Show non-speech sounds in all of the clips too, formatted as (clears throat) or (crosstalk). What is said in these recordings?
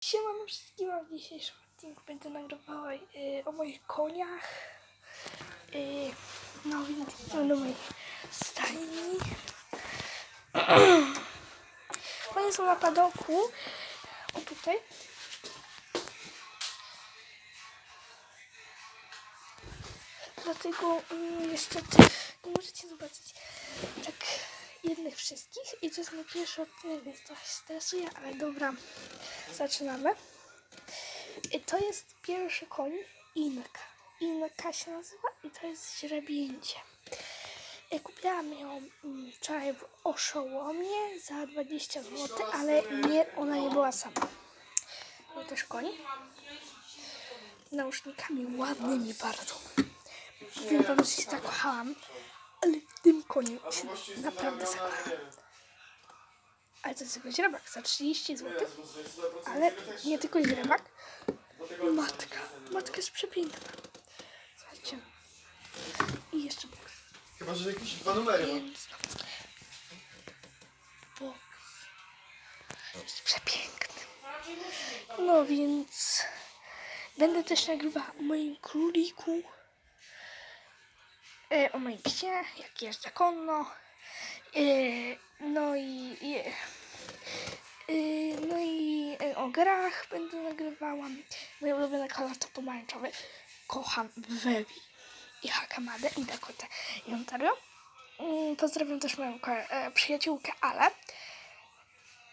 Siemano wszystkim, w dzisiejszym odcinku będę nagrywała y, o moich koniach. Y, no więc idziemy do mojej stajni. (clears throat) Konie są na padoku. O tutaj. Dlatego mm, niestety nie możecie zobaczyć tak jednych wszystkich. I to jest mój pierwszy odcinek, więc trochę stresuję, ale dobra, zaczynamy. I to jest pierwszy koń Inka. Inka się nazywa i to jest źrebięcie. Kupiłam ją mm, wczoraj w Oszołomie za 20 zł, ale nie, ona nie była sama. Był też koń. Nausznikami ładnymi bardzo. Wiem wam, że się zakochałam, ale w tym koniu się naprawdę zakochałam. Ale to jest tylko źrebak za 30 zł. Ale nie tylko źrebak. Matka. Matka jest przepiękna. Słuchajcie. I jeszcze boks. Chyba, że jakieś dwa numery. Więc... Boks. Jest przepiękny. No więc... Będę też nagrywała o moim króliku. E, o moim psie, jak jeżdżę konno. E, no i... i e, no i e, o grach będę nagrywała. Mój ulubiony kolor to pomarańczowy. Kocham Wewi i Hakamadę i Dakotę i Ontario. Mm, Pozdrawiam też moją e, przyjaciółkę Ale.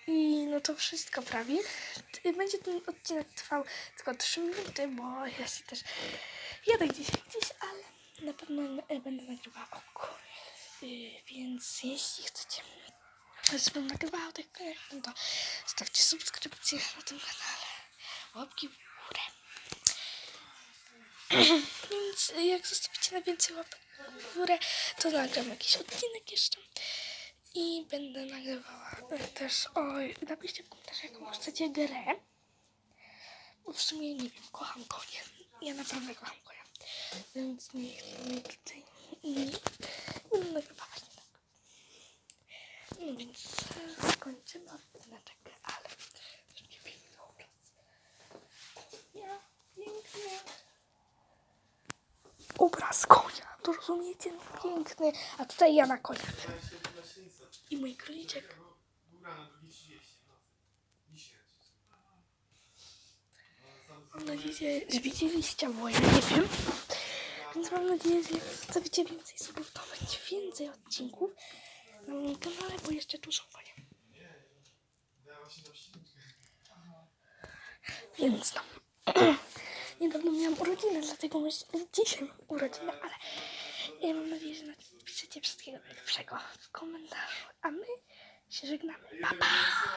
I no to wszystko prawie. Będzie ten odcinek trwał tylko 3 minuty, bo ja się też jadę gdzieś, gdzieś, ale na pewno e, będę nagrywała o koniach. Y, Więc jeśli chcecie, tych koniach, no to stawcie subskrypcję na tym kanale. Łapki w górę. Więc y, jak zostawicie na więcej łapek w górę, to nagram jakiś odcinek jeszcze. I będę nagrywała e, też o... Napiszcie w komentarzach, jaką chcecie grę. Bo w sumie nie wiem, kocham konie. Ja naprawdę kocham konia. Więc niech mnie tutaj nie będę nagrywać. Więc skończymy odcinek, ale jeszcze piękny obraz. Ja, piękny obraz konia. To rozumiecie? No, piękny. A tutaj ja na koniach. I mój króliczek. Mam nadzieję, że widzieliście, bo nie wiem. Więc mam nadzieję, że jak więcej subów, to będzie więcej odcinków na moim kanale, bo jeszcze tu są konie. Więc no. (clears throat) Niedawno miałam urodziny, dlatego dzisiaj mam urodziny, ale ja mam nadzieję, że napiszecie wszystkiego najlepszego w komentarzu. A my się żegnamy. Pa, pa!